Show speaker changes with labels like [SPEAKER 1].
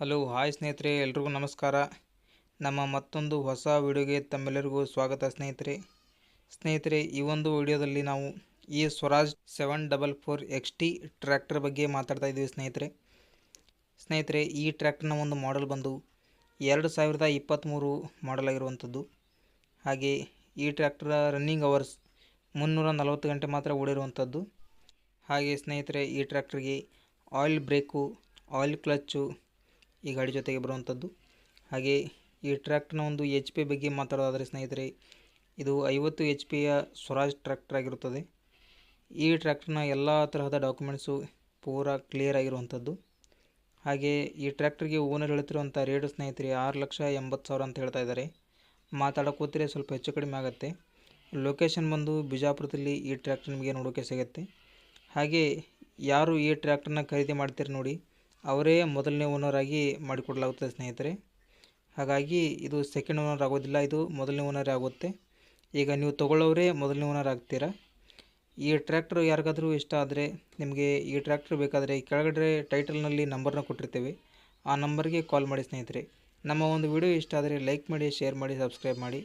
[SPEAKER 1] Hello, hi ಸ್ನೇಹಿತರೆ, ಎಲ್ರಿಗೂ ನಮಸ್ಕಾರ. ನಮ್ಮ ಮತ್ತೊಂದು ಹೊಸ ವಿಡಿಯೋಗೆ ತಮ್ಮೆಲ್ಲರಿಗೂ ಸ್ವಾಗತ ಸ್ನೇಹಿತರೆ. ಸ್ನೇಹಿತರೆ, ಈ ಒಂದು ವಿಡಿಯೋದಲ್ಲಿ ನಾವು ಈ Swaraj seven double four X T tractor ಬಗ್ಗೆ ಮಾತಾಡ್ತಾ ಇದ್ದೀವಿ ಸ್ನೇಹಿತರೆ. ಸ್ನೇಹಿತರೆ, ಈ ಟ್ರ್ಯಾಕ್ಟರ್ನ ಒಂದು ಮಾಡೆಲ್ ಬಂದು ಎರಡು ಸಾವಿರದ ಇಪ್ಪತ್ತ್ಮೂರು ಮಾಡೆಲ್ ಆಗಿರುವಂಥದ್ದು. ಹಾಗೆ ಈ ಟ್ರ್ಯಾಕ್ಟರ್ ರನ್ನಿಂಗ್ ಅವರ್ಸ್ ಮುನ್ನೂರ ನಲವತ್ತು ಗಂಟೆ ಮಾತ್ರ ಓಡಿರುವಂಥದ್ದು. ಹಾಗೆ ಸ್ನೇಹಿತರೆ, ಈ ಟ್ರ್ಯಾಕ್ಟರ್ಗೆ ಆಯಿಲ್ ಬ್ರೇಕು ಆಯಿಲ್ ಕ್ಲಚ್ಚು ಈ ಗಾಡಿ ಜೊತೆಗೆ ಬರುವಂಥದ್ದು. ಹಾಗೆ ಈ ಟ್ರ್ಯಾಕ್ಟರ್ನ ಒಂದು ಎಚ್ ಪಿ ಬಗ್ಗೆ ಮಾತಾಡೋದಾದರೆ ಸ್ನೇಹಿತರೆ, ಇದು ಐವತ್ತು ಎಚ್ ಪಿಯ ಸ್ವರಾಜ್ ಟ್ರ್ಯಾಕ್ಟರ್ ಆಗಿರುತ್ತದೆ. ಈ ಟ್ರ್ಯಾಕ್ಟರ್ನ ಎಲ್ಲ ತರಹದ ಡಾಕ್ಯುಮೆಂಟ್ಸು ಪೂರಾ ಕ್ಲಿಯರ್ ಆಗಿರುವಂಥದ್ದು. ಹಾಗೆ ಈ ಟ್ರ್ಯಾಕ್ಟ್ರಿಗೆ ಓನರ್ ಹೇಳ್ತಿರುವಂಥ ರೇಟು ಸ್ನೇಹಿತರೆ ಆರು ಲಕ್ಷ ಎಂಬತ್ತು ಸಾವಿರ ಅಂತ ಹೇಳ್ತಾ ಇದ್ದಾರೆ. ಮಾತಾಡೋಕೆ ಕೂತ್ರೆ ಸ್ವಲ್ಪ ಹೆಚ್ಚು ಕಡಿಮೆ ಆಗುತ್ತೆ. ಲೊಕೇಶನ್ ಬಂದು ಬಿಜಾಪುರದಲ್ಲಿ ಈ ಟ್ರ್ಯಾಕ್ಟರ್ ನಿಮಗೆ ನೋಡೋಕೆ ಸಿಗುತ್ತೆ. ಹಾಗೆ ಯಾರು ಈ ಟ್ರ್ಯಾಕ್ಟರ್ನ ಖರೀದಿ ಮಾಡ್ತೀರಿ ನೋಡಿ ಅವರೇ ಮೊದಲನೇ ಓನರ್ ಆಗಿ ಮಾಡಿಕೊಡಲಾಗುತ್ತದೆ ಸ್ನೇಹಿತರೆ. ಹಾಗಾಗಿ ಇದು ಸೆಕೆಂಡ್ ಓನರ್ ಆಗೋದಿಲ್ಲ, ಇದು ಮೊದಲನೇ ಓನರೇ ಆಗುತ್ತೆ. ಈಗ ನೀವು ತೊಗೊಳ್ಳೋರೇ ಮೊದಲನೇ ಓನರ್ ಆಗ್ತೀರಾ? ಈ ಟ್ರ್ಯಾಕ್ಟರ್ ಯಾರಿಗಾದರೂ ಇಷ್ಟ ಆದರೆ, ನಿಮಗೆ ಈ ಟ್ರ್ಯಾಕ್ಟರ್ ಬೇಕಾದರೆ ಕೆಳಗಡೆ ಟೈಟಲ್ನಲ್ಲಿ ನಂಬರ್ನ ಕೊಟ್ಟಿರ್ತೇವೆ. ಆ ನಂಬರ್ಗೆ ಕಾಲ್ ಮಾಡಿ ಸ್ನೇಹಿತರೆ. ನಮ್ಮ ಒಂದು ವಿಡಿಯೋ ಇಷ್ಟ ಆದರೆ ಲೈಕ್ ಮಾಡಿ ಶೇರ್ ಮಾಡಿ ಸಬ್ಸ್ಕ್ರೈಬ್ ಮಾಡಿ.